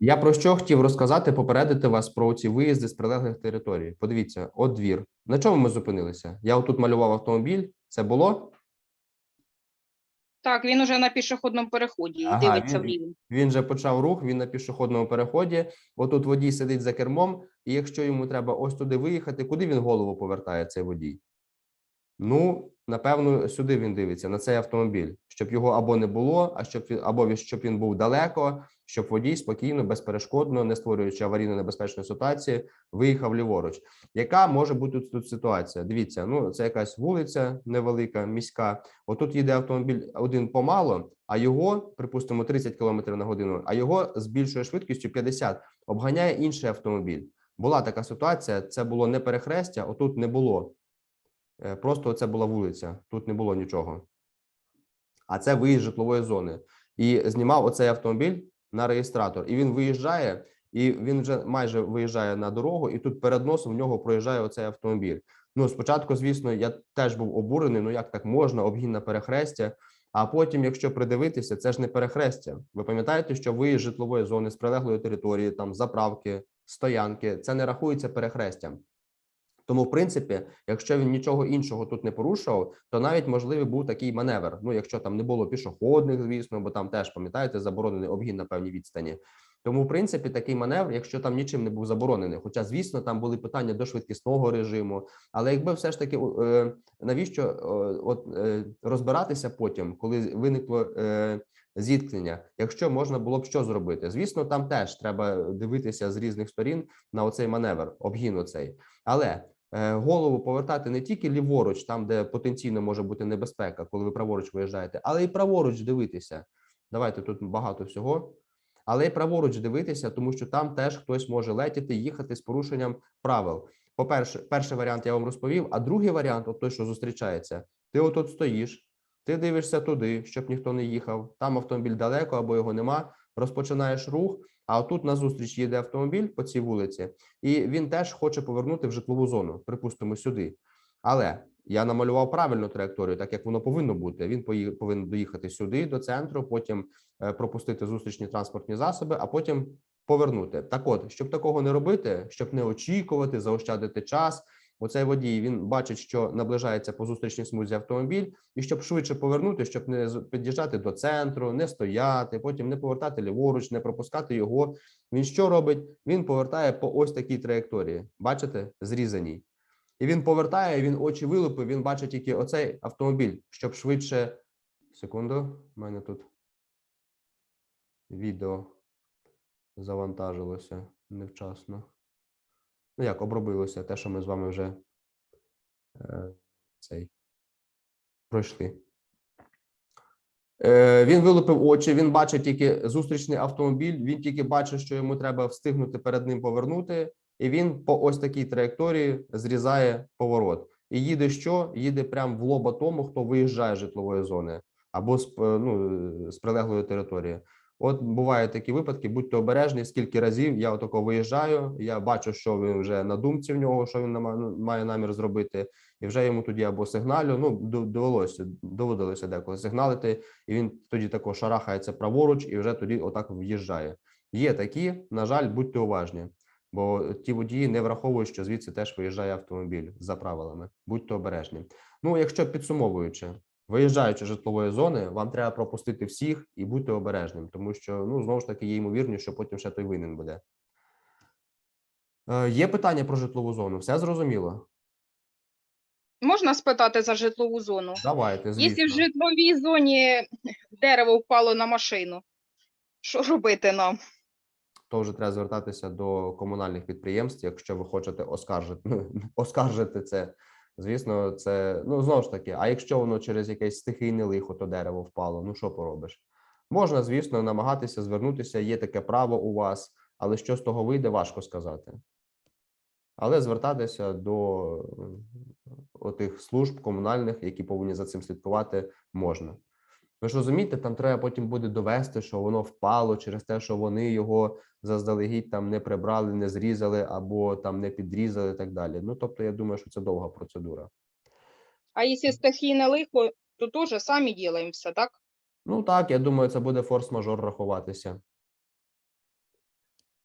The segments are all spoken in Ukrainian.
Я про що хотів розказати, попередити вас про ці виїзди з прилеглих територій. Подивіться, от двір. На чому ми зупинилися? Я отут малював автомобіль. Це було? Так, він уже на пішохідному переході і Ага, дивиться він- вліво. Він же почав рух, він на пішохідному переході. Отут водій сидить за кермом, і якщо йому треба ось туди виїхати, куди він голову повертає цей водій? Ну, напевно, сюди він дивиться на цей автомобіль, щоб його або не було, а щоб він або щоб він був далеко, щоб водій спокійно, безперешкодно, не створюючи аварійно небезпечної ситуації, виїхав ліворуч. Яка може бути тут, ситуація? Дивіться, ну це якась вулиця невелика, міська. Отут їде автомобіль один помало, а його, припустимо, 30 км на годину, а його з більшою швидкістю 50 обганяє інший автомобіль. Була така ситуація. Це було не перехрестя, отут не було. Е, Просто це була вулиця, тут не було нічого. А це виїзд житлової зони. І знімав оцей автомобіль на реєстратор. І він виїжджає, і він вже майже виїжджає на дорогу, і тут перед носом в нього проїжджає оцей автомобіль. Ну, спочатку, звісно, я теж був обурений. Ну як так можна? Обгін на перехрестя. А потім, якщо придивитися, це ж не перехрестя. Ви пам'ятаєте, що з житлової зони з прилеглої території, там заправки, стоянки, це не рахується перехрестям. Тому, в принципі, якщо він нічого іншого тут не порушував, то навіть можливий був такий маневр. Ну, якщо там не було пішохідних, звісно, бо там теж пам'ятаєте, заборонений обгін на певній відстані. Тому, в принципі, такий маневр, якщо там нічим не був заборонений, хоча, звісно, там були питання до швидкісного режиму. Але якби все ж таки, е, навіщо от е, розбиратися потім, коли виникло е, зіткнення, якщо можна було б що зробити? Звісно, там теж треба дивитися з різних сторін на оцей маневр, обгін оцей. Але голову повертати не тільки ліворуч, там де потенційно може бути небезпека, коли ви праворуч виїжджаєте, але й праворуч дивитися. Давайте тут багато всього. Але й праворуч дивитися, тому що там теж хтось може летіти, їхати з порушенням правил. По-перше, перший варіант я вам розповів, а другий варіант, от той, що зустрічається, ти отут стоїш, ти дивишся туди, щоб ніхто не їхав. Там автомобіль далеко або його нема. Розпочинаєш рух. А отут назустріч їде автомобіль по цій вулиці, і він теж хоче повернути в житлову зону, припустимо, сюди. Але я намалював правильну траєкторію, так як воно повинно бути. Він повинен доїхати сюди до центру, потім е, пропустити зустрічні транспортні засоби, а потім повернути. Так, от, щоб такого не робити, щоб не очікувати, заощадити час. Оцей водій він бачить, що наближається по зустрічній смузі автомобіль, і щоб швидше повернути, щоб не під'їжджати до центру, не стояти, потім не повертати ліворуч, не пропускати його. Він що робить? Він повертає по ось такій траєкторії. Бачите, зрізаній. І він повертає, він очі вилупив, він бачить тільки оцей автомобіль, щоб швидше. Секунду, в мене тут відео завантажилося невчасно. Ну, як обробилося те, що ми з вами вже е, цей пройшли. Е, він вилупив очі, він бачить тільки зустрічний автомобіль, він тільки бачить, що йому треба встигнути перед ним повернути, і він по ось такій траєкторії зрізає поворот. І їде що? Їде прямо в лоба тому, хто виїжджає з житлової зони або з, е, ну, з прилеглої території. От бувають такі випадки, будьте обережні, скільки разів я отако виїжджаю, я бачу, що він вже на думці в нього, що він має намір зробити, і вже йому тоді або сигналю, ну, довелося, доводилося деколи сигналити, і він тоді тако шарахається праворуч і вже тоді отак в'їжджає. Є такі, на жаль, будьте уважні, бо ті водії не враховують, що звідси теж виїжджає автомобіль за правилами. Будьте обережні. Ну, якщо підсумовуючи, виїжджаючи з житлової зони, вам треба пропустити всіх і бути обережним, тому що ну знову ж таки є ймовірність, що потім ще той винен буде. Е, є питання про житлову зону? Все зрозуміло? Можна спитати за житлову зону? Давайте, звісно. Якщо в житловій зоні дерево впало на машину, що робити нам? то вже треба звертатися до комунальних підприємств, якщо ви хочете оскаржити, оскаржити це. Звісно, це ну знову ж таки. А якщо воно через якесь стихійне лихо, то дерево впало, ну що поробиш? Можна, звісно, намагатися звернутися. Є таке право у вас, але що з того вийде, важко сказати. Але звертатися до м, отих служб комунальних, які повинні за цим слідкувати, можна. Ви ж розумієте, там треба потім буде довести, що воно впало через те, що вони його заздалегідь там не прибрали, не зрізали або там не підрізали і так далі. Ну тобто, я думаю, що це довга процедура. А якщо стихійне лихо, то теж самі ділимося, все, так? Ну так, я думаю, це буде форс-мажор рахуватися.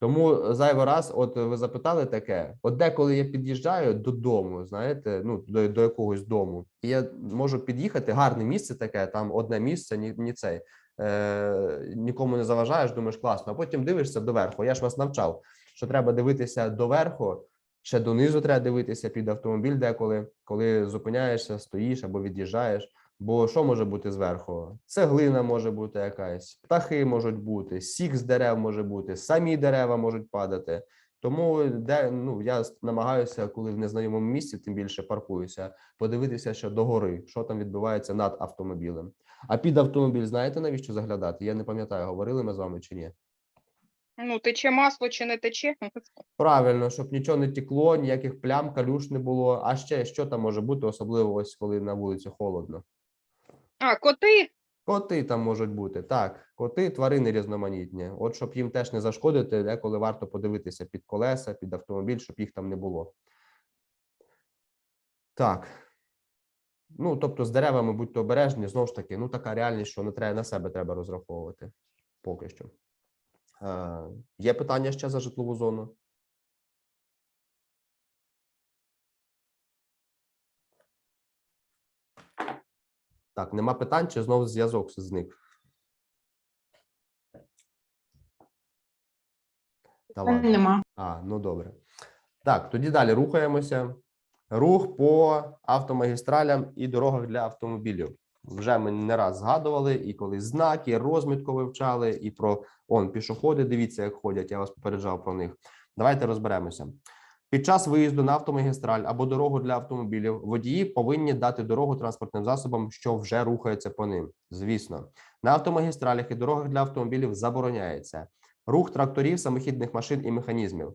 Тому зайвий раз, от ви запитали таке: от деколи я під'їжджаю додому, знаєте, ну до, до якогось дому, і я можу під'їхати, гарне місце таке, там одне місце, ні, ні цей. Е, нікому не заважаєш, думаєш, класно, а потім дивишся доверху. Я ж вас навчав, що треба дивитися доверху, ще донизу треба дивитися під автомобіль, деколи, коли зупиняєшся, стоїш або від'їжджаєш. Бо що може бути зверху? Цеглина може бути якась, птахи можуть бути, сік з дерев може бути, самі дерева можуть падати. Тому де ну я намагаюся, коли в незнайомому місці, тим більше паркуюся, подивитися ще догори, що там відбувається над автомобілем. А під автомобіль знаєте навіщо заглядати? Я не пам'ятаю, говорили ми з вами чи ні. Ну, тече масло чи не тече? Правильно, щоб нічого не тікло, ніяких плям, калюш не було. А ще що там може бути, особливо ось коли на вулиці холодно. А, коти? Коти там можуть бути. Так, коти, тварини різноманітні. От щоб їм теж не зашкодити, деколи варто подивитися під колеса, під автомобіль, щоб їх там не було. Так. Ну, тобто, з деревами будьте обережні, знову ж таки, ну така реальність, що не треба на себе треба розраховувати. Поки що. Е, є питання ще за житлову зону? Так, нема питань, чи знову зв'язок зник? Та ладно. Нема. А, ну добре. Так, тоді далі рухаємося. Рух по автомагістралям і дорогах для автомобілів. Вже ми не раз згадували, і коли знаки, розмітку вивчали, і про он пішоходи. Дивіться, як ходять. Я вас попереджав про них. Давайте розберемося. Під час виїзду на автомагістраль або дорогу для автомобілів водії повинні дати дорогу транспортним засобам, що вже рухаються по ним. Звісно, на автомагістралях і дорогах для автомобілів забороняється рух тракторів, самохідних машин і механізмів.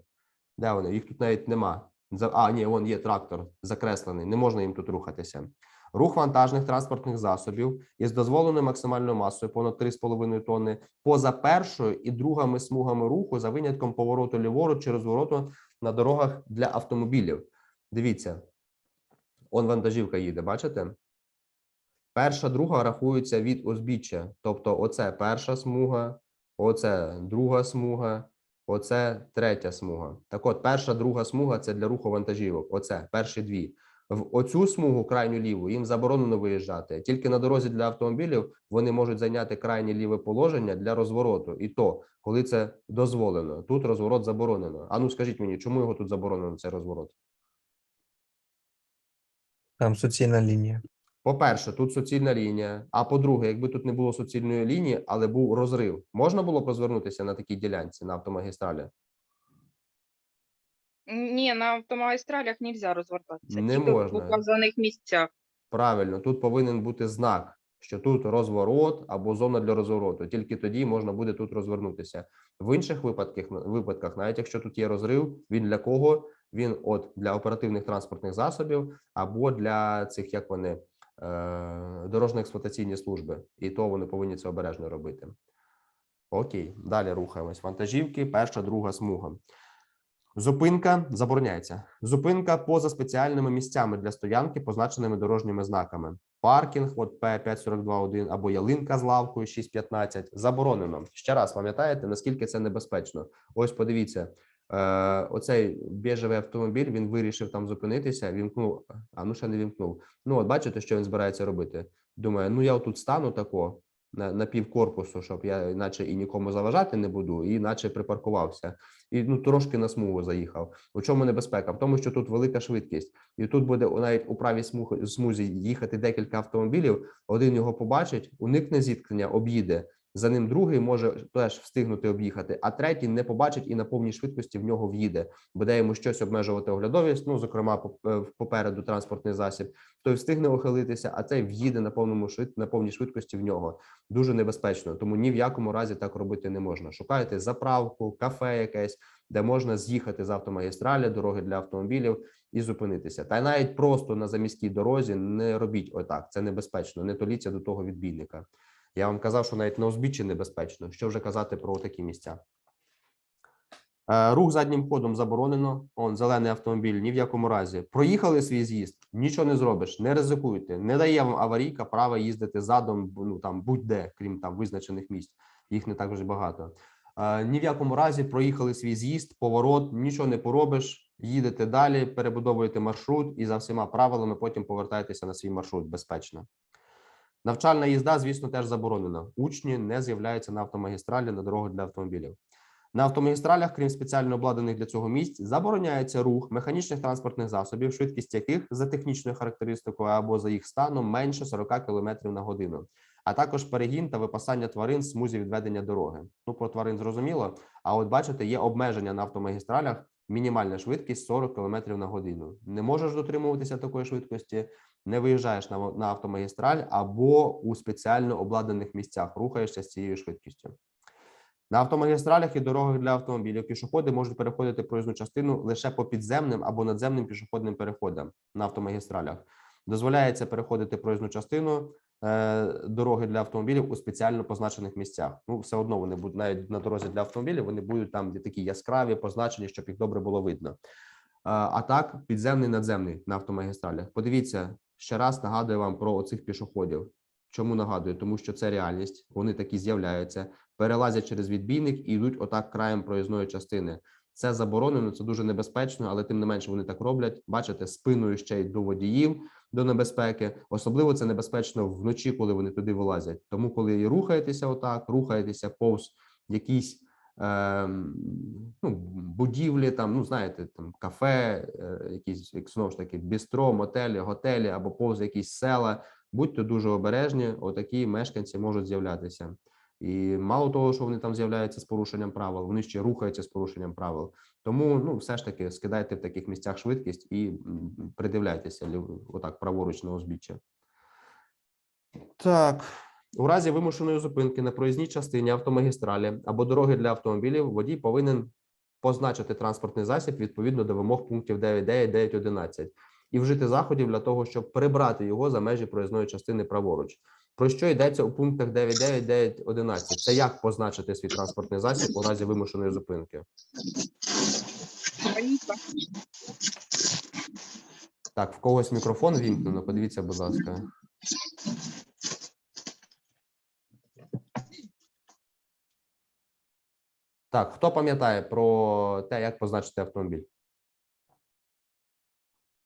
Де вони? Їх тут навіть нема. А, ні, вон є трактор закреслений, не можна їм тут рухатися. Рух вантажних транспортних засобів із дозволеною максимальною масою понад 3,5 тонни поза першою і другими смугами руху за винятком повороту ліворуч чи розвороту на дорогах для автомобілів. Дивіться, он вантажівка їде, бачите? Перша, друга рахується від узбіччя. Тобто, оце перша смуга, оце друга смуга, оце третя смуга. Так от, перша, друга смуга це для руху вантажівок. Оце перші дві. В оцю смугу крайню ліву їм заборонено виїжджати. Тільки на дорозі для автомобілів вони можуть зайняти крайнє ліве положення для розвороту, і то коли це дозволено. Тут розворот заборонено. А ну скажіть мені, чому його тут заборонено цей розворот? Там суцільна лінія. По-перше, тут суцільна лінія. А по-друге, якби тут не було суцільної лінії, але був розрив, можна було б розвернутися на такій ділянці на автомагістралі? Ні, на автомагістралях не можна розвертатися. Не тільки можна. в указаних місцях. Правильно, тут повинен бути знак, що тут розворот або зона для розвороту. Тільки тоді можна буде тут розвернутися. В інших випадках, випадках, навіть якщо тут є розрив, він для кого? Він от для оперативних транспортних засобів або для цих, як вони, е, дорожньо-експлуатаційні служби. І то вони повинні це обережно робити. Окей, далі рухаємось. Вантажівки, перша, друга смуга. Зупинка забороняється. Зупинка поза спеціальними місцями для стоянки, позначеними дорожніми знаками. Паркінг, от П5421 або ялинка з лавкою 615 заборонено. Ще раз пам'ятаєте, наскільки це небезпечно? Ось подивіться, е, оцей біжевий автомобіль він вирішив там зупинитися. Вімкнув, а ну ще не вімкнув. Ну, от бачите, що він збирається робити. Думає, ну я отут стану тако на, на пів корпусу, щоб я наче і нікому заважати не буду, і наче припаркувався. І ну трошки на смугу заїхав. У чому небезпека? В тому, що тут велика швидкість, і тут буде навіть у правій смузі їхати декілька автомобілів. Один його побачить, уникне зіткнення, об'їде. За ним другий може теж встигнути об'їхати, а третій не побачить і на повній швидкості в нього в'їде. Буде йому щось обмежувати оглядовість. Ну зокрема, е, попереду транспортний засіб. Той встигне ухилитися, а цей в'їде на повному швид... на повній швидкості в нього. Дуже небезпечно. Тому ні в якому разі так робити не можна. Шукайте заправку, кафе якесь, де можна з'їхати з автомагістралі, дороги для автомобілів і зупинитися. Та й навіть просто на заміській дорозі не робіть отак. Це небезпечно. Не толіться до того відбійника. Я вам казав, що навіть на узбіччі небезпечно. Що вже казати про такі місця? Е, Рух заднім ходом заборонено. Он зелений автомобіль. Ні в якому разі. Проїхали свій з'їзд, нічого не зробиш, не ризикуйте. Не дає вам аварійка права їздити задом. Ну там будь-де, крім там визначених місць. Їх не так вже багато. Е, Ні в якому разі проїхали свій з'їзд, поворот, нічого не поробиш. Їдете далі, перебудовуєте маршрут і за всіма правилами потім повертаєтеся на свій маршрут безпечно. Навчальна їзда, звісно, теж заборонена. Учні не з'являються на автомагістралі на дорогах для автомобілів. На автомагістралях, крім спеціально обладнаних для цього місць, забороняється рух механічних транспортних засобів, швидкість яких за технічною характеристикою або за їх станом менше 40 км на годину, а також перегін та випасання тварин з смузі відведення дороги. Ну про тварин зрозуміло. А от бачите, є обмеження на автомагістралях. Мінімальна швидкість 40 км на годину. Не можеш дотримуватися такої швидкості, не виїжджаєш на, на автомагістраль або у спеціально обладнаних місцях рухаєшся з цією швидкістю. На автомагістралях і дорогах для автомобілів пішоходи можуть переходити проїзну частину лише по підземним або надземним пішохідним переходам на автомагістралях. Дозволяється переходити проїзну частину дороги для автомобілів у спеціально позначених місцях. Ну, все одно вони будуть навіть на дорозі для автомобілів. Вони будуть там де такі яскраві, позначені, щоб їх добре було видно. Е, А так, підземний, надземний на автомагістралях. Подивіться ще раз. Нагадую вам про оцих пішоходів. Чому нагадую? Тому що це реальність. Вони такі з'являються, перелазять через відбійник і йдуть отак краєм проїзної частини. Це заборонено, це дуже небезпечно, але тим не менше вони так роблять. Бачите, спиною ще й до водіїв до небезпеки. Особливо це небезпечно вночі, коли вони туди вилазять. Тому, коли рухаєтеся отак, рухаєтеся повз якісь ем, ну, будівлі, там, ну знаєте, там кафе, е, якісь як знову ж таки бістро, мотелі, готелі або повз якісь села. Будьте дуже обережні, отакі мешканці можуть з'являтися. І мало того, що вони там з'являються з порушенням правил, вони ще рухаються з порушенням правил. Тому ну, все ж таки скидайте в таких місцях швидкість і придивляйтеся отак праворуч на узбіччя. Так, у разі вимушеної зупинки на проїзній частині автомагістралі або дороги для автомобілів водій повинен позначити транспортний засіб відповідно до вимог пунктів 9.9, 9.11 і вжити заходів для того, щоб прибрати його за межі проїзної частини праворуч. Про що йдеться у пунктах 9.9, 9.11? Це як позначити свій транспортний засіб у разі вимушеної зупинки? Так, в когось мікрофон вімкнено. Подивіться, будь ласка. Так, хто пам'ятає про те, як позначити автомобіль?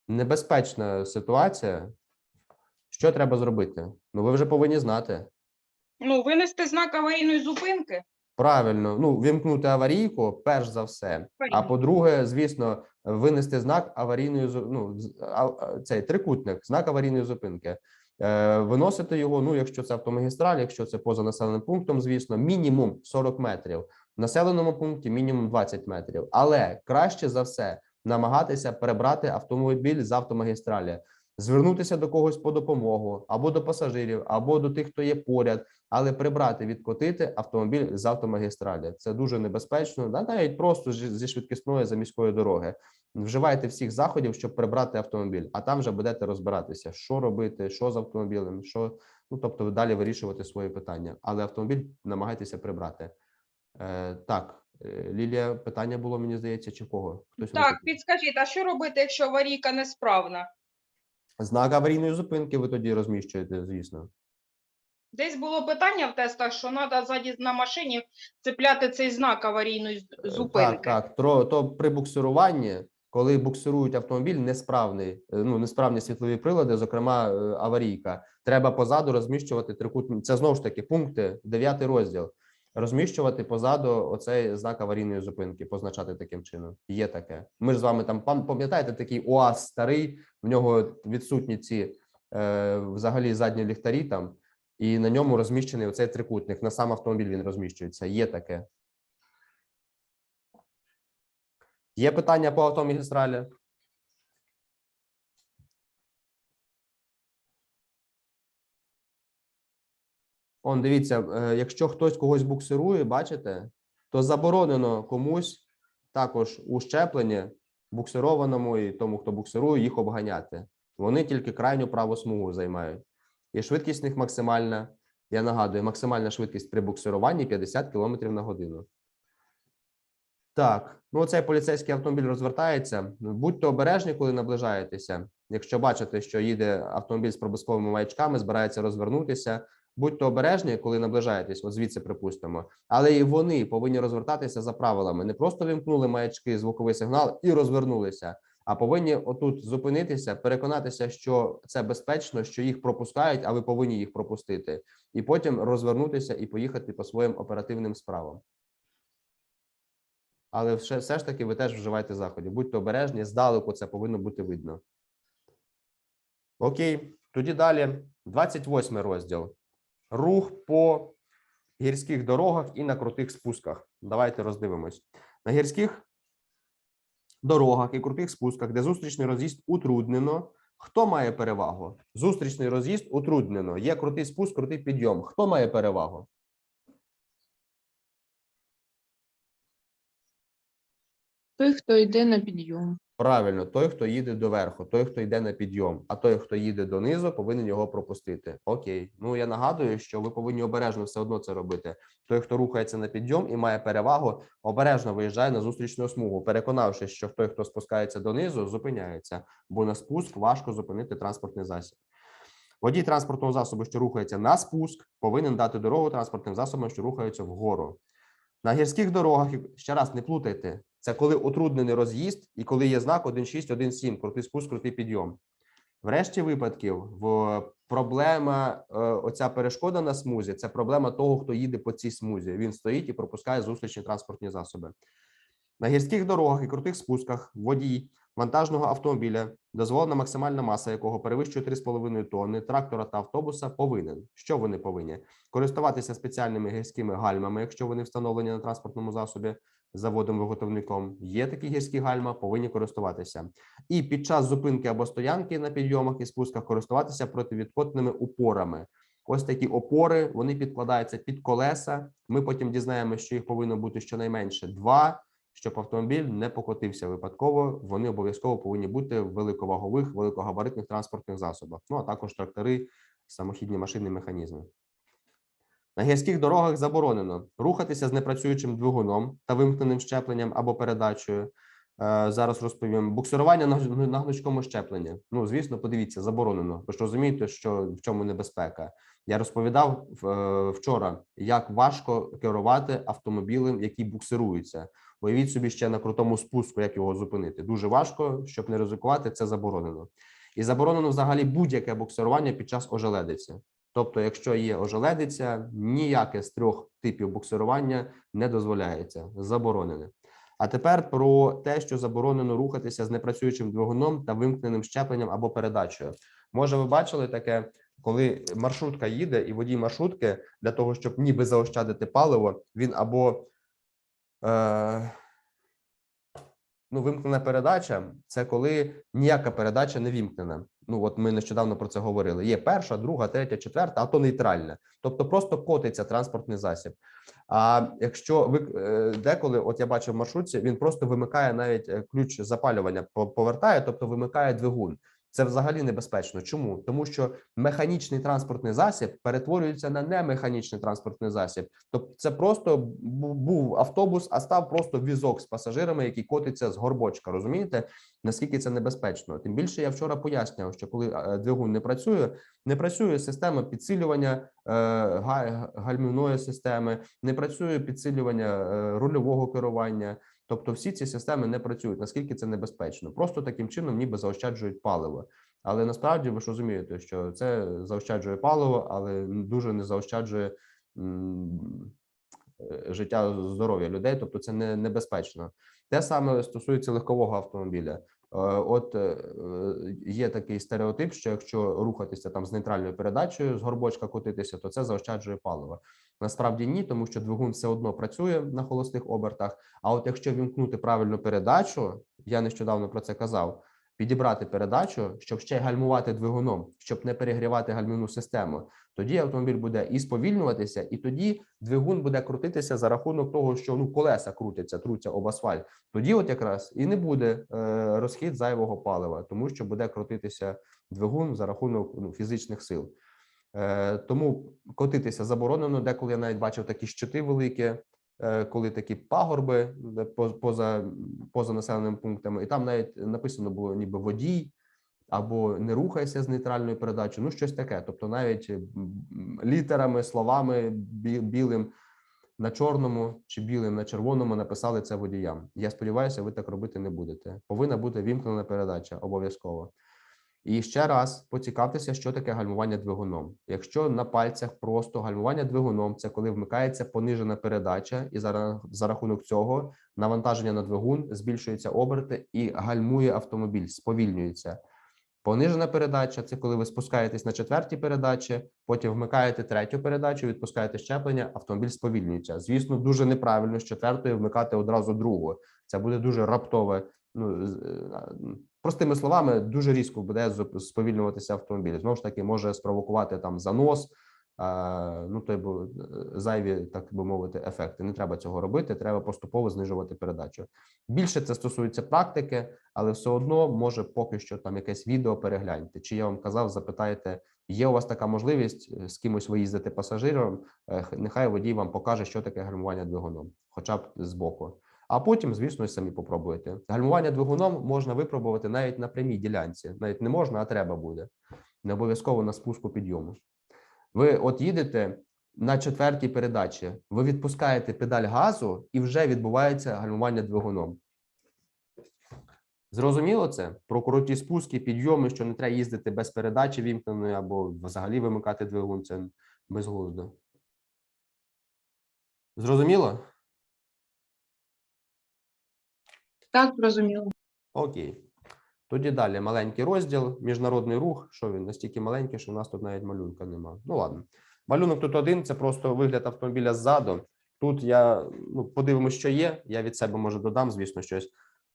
Небезпечна ситуація. Що треба зробити? Ну, ви вже повинні знати. Ну, винести знак аварійної зупинки. Правильно, ну вімкнути аварійку, перш за все. А по-друге, звісно, винести знак аварійної ну, цей трикутник, знак аварійної зупинки. Е, виносити його, ну, якщо це автомагістраль, якщо це поза населеним пунктом, звісно, мінімум 40 метрів. В населеному пункті мінімум 20 метрів. Але краще за все намагатися перебрати автомобіль з автомагістралі, звернутися до когось по допомогу або до пасажирів, або до тих, хто є поряд, але прибрати, відкотити автомобіль з автомагістралі. Це дуже небезпечно, навіть просто зі швидкісної за міської дороги. Вживайте всіх заходів, щоб прибрати автомобіль, а там вже будете розбиратися, що робити, що з автомобілем, що ну тобто далі вирішувати свої питання. Але автомобіль намагайтеся прибрати. Е, так, е, Лілія, питання було, мені здається, чи в кого? Хтось Так, підскажіть, а що робити, якщо аварійка несправна? Знак аварійної зупинки ви тоді розміщуєте, звісно. Десь було питання в тестах, що треба ззаді на машині цепляти цей знак аварійної Е, зупинки. Так, так. То при буксируванні, коли буксирують автомобіль, несправний, е, ну несправні світлові прилади, зокрема е, аварійка. Треба позаду розміщувати трикутні. Це знову ж таки пункти, дев'ятий розділ. Розміщувати позаду оцей знак аварійної зупинки, позначати таким чином. Є таке. Ми ж з вами там пам'ятаєте такий УАЗ старий, в нього відсутні ці е, взагалі задні ліхтарі там, і на ньому розміщений оцей трикутник. На сам автомобіль він розміщується. Є таке. Є питання по автомагістралі? Он, дивіться, е, якщо хтось когось буксирує, бачите, то заборонено комусь також у щепленні, буксированому і тому, хто буксирує, їх обганяти. Вони тільки крайню праву смугу займають. І швидкість них максимальна. Я нагадую, максимальна швидкість при буксируванні 50 км на годину. Так, ну цей поліцейський автомобіль розвертається. Будьте обережні, коли наближаєтеся. Якщо бачите, що їде автомобіль з проблисковими маячками, збирається розвернутися, Будьте обережні, коли наближаєтесь, от звідси припустимо, але і вони повинні розвертатися за правилами. Не просто вимкнули маячки, звуковий сигнал і розвернулися. А повинні отут зупинитися, переконатися, що це безпечно, що їх пропускають, а ви повинні їх пропустити, і потім розвернутися і поїхати по своїм оперативним справам. Але все ж таки ви теж вживайте заходів. Будьте обережні, здалеку це повинно бути видно. Окей, тоді далі. 28 розділ. Рух по гірських дорогах і на крутих спусках. Давайте роздивимось. На гірських дорогах і крутих спусках, де зустрічний роз'їзд утруднено. Хто має перевагу? Зустрічний роз'їзд утруднено. Є крутий спуск, крутий підйом. Хто має перевагу? Той, хто йде на підйом. Правильно, той, хто їде доверху, той, хто йде на підйом, а той, хто їде донизу, повинен його пропустити. Окей. Ну я нагадую, що ви повинні обережно все одно це робити. Той, хто рухається на підйом і має перевагу, обережно виїжджає на зустрічну смугу, переконавшись, що той, хто спускається донизу, зупиняється, бо на спуск важко зупинити транспортний засіб. Водій транспортного засобу, що рухається на спуск, повинен дати дорогу транспортним засобам, що рухаються вгору. На гірських дорогах, ще раз не плутайте, це коли утруднений роз'їзд і коли є знак 1.6, 1.7, крутий спуск, крутий підйом. В решті випадків в проблема е, оця перешкода на смузі це проблема того, хто їде по цій смузі. Він стоїть і пропускає зустрічні транспортні засоби. На гірських дорогах і крутих спусках водій вантажного автомобіля, дозволена максимальна маса якого перевищує 3,5 тонни, трактора та автобуса повинен. Що вони повинні? Користуватися спеціальними гірськими гальмами, якщо вони встановлені на транспортному засобі заводом-виготовником. Є такі гірські гальма, повинні користуватися. І під час зупинки або стоянки на підйомах і спусках користуватися противідкотними упорами. Ось такі опори вони підкладаються під колеса. Ми потім дізнаємося, що їх повинно бути щонайменше два, щоб автомобіль не покотився випадково. Вони обов'язково повинні бути в великовагових, великогабаритних транспортних засобах. Ну а також трактори, самохідні машини, механізми. На гірських дорогах заборонено рухатися з непрацюючим двигуном та вимкненим щепленням або передачею. Е, Зараз розповім буксирування на гнучкому щепленні. Ну, звісно, подивіться, заборонено. Ви ж розумієте, що в чому небезпека. Я розповідав е, вчора, як важко керувати автомобілем, який буксирується. Уявіть собі ще на крутому спуску, як його зупинити. Дуже важко, щоб не ризикувати, це заборонено. І заборонено взагалі будь-яке буксирування під час ожеледиці. Тобто, якщо є ожеледиця, ніяке з трьох типів буксирування не дозволяється, заборонене. А тепер про те, що заборонено рухатися з непрацюючим двигуном та вимкненим щепленням або передачею. Може, ви бачили таке, коли маршрутка їде, і водій маршрутки для того, щоб ніби заощадити паливо, він або е, ну, вимкнена передача це коли ніяка передача не вімкнена. Ну от ми нещодавно про це говорили. Є перша, друга, третя, четверта, а то нейтральне. Тобто просто котиться транспортний засіб. А якщо ви е, деколи, от я бачив в маршрутці, він просто вимикає навіть е, ключ запалювання, по- повертає, тобто вимикає двигун. Це взагалі небезпечно. Чому? Тому що механічний транспортний засіб перетворюється на немеханічний транспортний засіб. Тобто, це просто був автобус, а став просто візок з пасажирами, який котиться з горбочка. Розумієте, наскільки це небезпечно? Тим більше я вчора пояснював, що коли е, двигун не працює, не працює система підсилювання е, гальмівної системи, не працює підсилювання е, рульового керування. Тобто, всі ці системи не працюють. Наскільки це небезпечно? Просто таким чином, ніби заощаджують паливо. Але насправді ви ж розумієте, що це заощаджує паливо, але дуже не заощаджує е, життя здоров'я людей. Тобто, це не небезпечно. Те саме стосується легкового автомобіля. Е, От е, є такий стереотип, що якщо рухатися там з нейтральною передачею, з горбочка котитися, то це заощаджує паливо. Насправді ні, тому що двигун все одно працює на холостих обертах. А от якщо вімкнути правильну передачу, я нещодавно про це казав. Підібрати передачу, щоб ще гальмувати двигуном, щоб не перегрівати гальмівну систему. Тоді автомобіль буде і сповільнюватися, і тоді двигун буде крутитися за рахунок того, що ну колеса крутяться, труться об асфальт. Тоді, от якраз і не буде е, розхід зайвого палива, тому що буде крутитися двигун за рахунок ну, фізичних сил. Е, тому котитися заборонено. Деколи я навіть бачив такі щити великі, коли такі пагорби де поза, поза населеними пунктами, і там навіть написано було ніби водій або не рухайся з нейтральною передачею, ну щось таке. Тобто, навіть м, літерами, словами бі- білим на чорному чи білим на червоному написали це водіям. Я сподіваюся, ви так робити не будете. Повинна бути вімкнена передача обов'язково. І ще раз поцікавтеся, що таке гальмування двигуном. Якщо на пальцях просто гальмування двигуном, це коли вмикається понижена передача, і за, за рахунок цього навантаження на двигун збільшуються оберти і гальмує автомобіль, сповільнюється. Понижена передача це коли ви спускаєтесь на четвертій передачі, потім вмикаєте третю передачу, відпускаєте щеплення, автомобіль сповільнюється. Звісно, дуже неправильно з четвертої вмикати одразу другу. Це буде дуже раптове. Ну е, простими словами, дуже різко буде сповільнюватися автомобіль. Знову ж таки, може спровокувати там занос. а, Ну, той бо е, зайві, так би мовити, ефекти. Не треба цього робити. Треба поступово знижувати передачу. Більше це стосується практики, але все одно може поки що там якесь відео перегляньте. Чи я вам казав, запитайте, є у вас така можливість е, з кимось виїздити пасажиром? е, Нехай водій вам покаже, що таке гальмування двигуном, хоча б збоку. А потім, звісно, самі попробуєте. Гальмування двигуном можна випробувати навіть на прямій ділянці. Навіть не можна, а треба буде. Не обов'язково на спуску підйому. Ви от їдете на четвертій передачі, ви відпускаєте педаль газу і вже відбувається гальмування двигуном. Зрозуміло це? Про короті спуски, підйоми, що не треба їздити без передачі вімкненої або взагалі вимикати двигун. Це безглуздо. Зрозуміло? Так, зрозуміло. Окей. Тоді далі маленький розділ, міжнародний рух. Що він настільки маленький, що у нас тут навіть малюнка нема. Ну ладно. Малюнок тут один, це просто вигляд автомобіля ззаду. Тут я ну, подивимось, що є. Я від себе може додам, звісно, щось.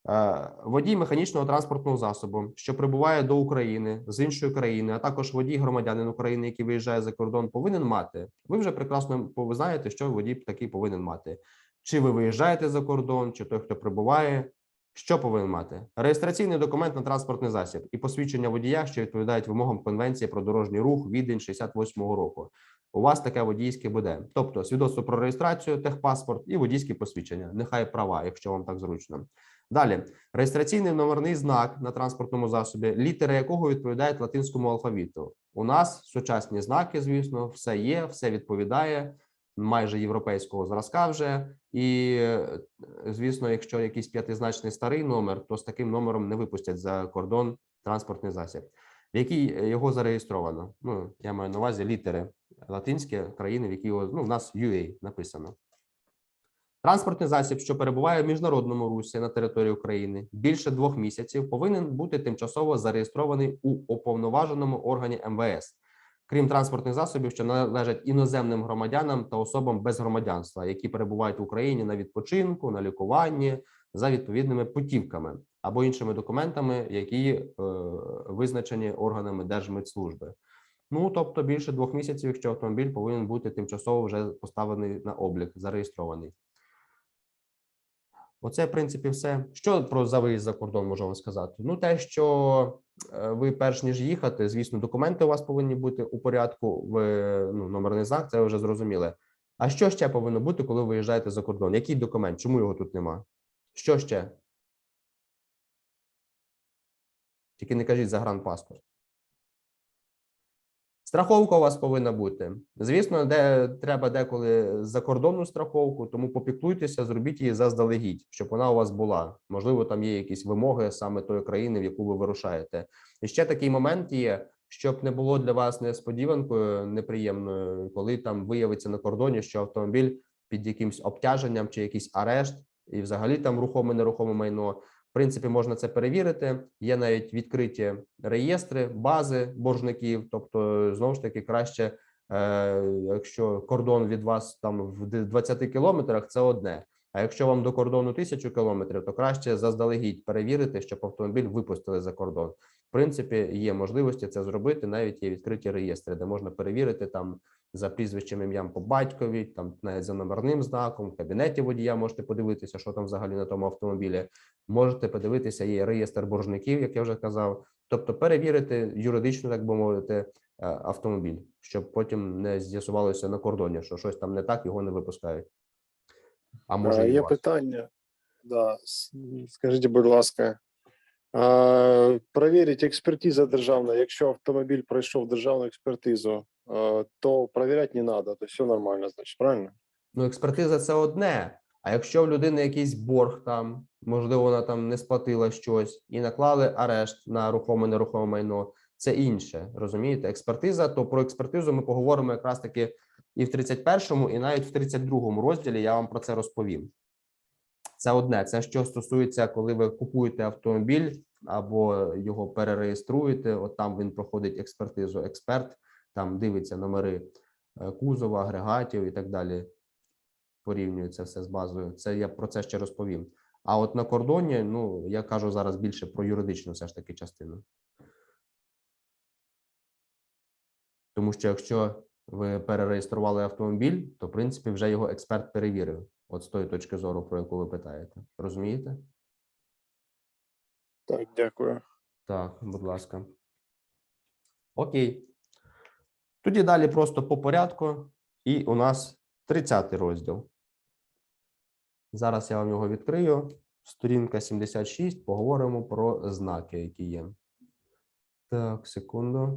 Е, Водій механічного транспортного засобу, що прибуває до України з іншої країни, а також водій громадянин України, який виїжджає за кордон, повинен мати. Ви вже прекрасно знаєте, що водій такий повинен мати. Чи ви виїжджаєте за кордон, чи той, хто прибуває, що повинен мати? Реєстраційний документ на транспортний засіб і посвідчення водія, що відповідають вимогам Конвенції про дорожній рух відень 68-го року. У вас таке водійське буде, тобто свідоцтво про реєстрацію, техпаспорт і водійське посвідчення. Нехай права, якщо вам так зручно. Далі реєстраційний номерний знак на транспортному засобі, літери якого відповідають латинському алфавіту. У нас сучасні знаки, звісно, все є, все відповідає майже європейського зразка вже. І е, звісно, якщо якийсь п'ятизначний старий номер, то з таким номером не випустять за кордон транспортний засіб, в якій його зареєстровано. Ну я маю на увазі літери латинські країни, в які його ну в нас UA написано. Транспортний засіб, що перебуває в міжнародному русі на території України більше двох місяців, повинен бути тимчасово зареєстрований у уповноваженому органі МВС, крім транспортних засобів, що належать іноземним громадянам та особам без громадянства, які перебувають в Україні на відпочинку, на лікуванні за відповідними путівками або іншими документами, які е, визначені органами Держмитслужби. Ну тобто більше двох місяців, якщо автомобіль повинен бути тимчасово вже поставлений на облік, зареєстрований. Оце, в принципі, все. Що про за виїзд за кордон можу вам сказати? Ну, те, що ви перш ніж їхати, звісно, документи у вас повинні бути у порядку. Ви ну, номерний знак, це вже зрозуміли. А що ще повинно бути, коли ви виїжджаєте за кордон? Який документ? Чому його тут нема? Що ще? Тільки не кажіть загранпаспорт. Страховка у вас повинна бути. Звісно, де треба деколи закордонну страховку, тому попіклуйтеся, зробіть її заздалегідь, щоб вона у вас була. Можливо, там є якісь вимоги саме тої країни, в яку ви вирушаєте. І ще такий момент є, щоб не було для вас несподіванкою неприємною, коли там виявиться на кордоні, що автомобіль під якимсь обтяженням чи якийсь арешт, і взагалі там рухоме нерухоме майно. Принципі, можна це перевірити. Є навіть відкриті реєстри, бази боржників. Тобто, знову ж таки, краще, е, якщо кордон від вас там в д- 20 кілометрах, це одне. А якщо вам до кордону тисячу кілометрів, то краще заздалегідь перевірити, щоб автомобіль випустили за кордон. В принципі, є можливості це зробити. Навіть є відкриті реєстри, де можна перевірити там за прізвищем ім'ям по батькові, там навіть за номерним знаком, в кабінеті водія можете подивитися, що там взагалі на тому автомобілі. Можете подивитися, є реєстр боржників, як я вже казав. Тобто перевірити юридично, так би мовити, е, автомобіль, щоб потім не з'ясувалося на кордоні, що щось там не так, його не випускають. А може, Е, Є вас. питання. Да. Скажіть, будь ласка, А, Провірить експертиза державна. Якщо автомобіль пройшов державну експертизу, е, то перевіряти не треба, то все нормально, значить, правильно? Ну, експертиза це одне. А якщо в людини якийсь борг там, можливо, вона там не сплатила щось і наклали арешт на рухоме нерухоме майно, це інше. Розумієте? Експертиза, то про експертизу ми поговоримо якраз таки і в 31-му, і навіть в 32-му розділі я вам про це розповім. Це одне. Це що стосується, коли ви купуєте автомобіль або його перереєструєте. От там він проходить експертизу. Експерт там дивиться номери е, кузова, агрегатів і так далі. Порівнює це все з базою. Це я про це ще розповім. А от на кордоні, ну я кажу зараз більше про юридичну все ж таки частину. Тому що якщо ви перереєстрували автомобіль, то в принципі вже його експерт перевірив. От з тої точки зору, про яку ви питаєте. Розумієте? Так, дякую. Так, будь ласка. Окей. Тоді далі просто по порядку. І у нас 30 розділ. Зараз я вам його відкрию. Сторінка 76. Поговоримо про знаки, які є. Так, секунду.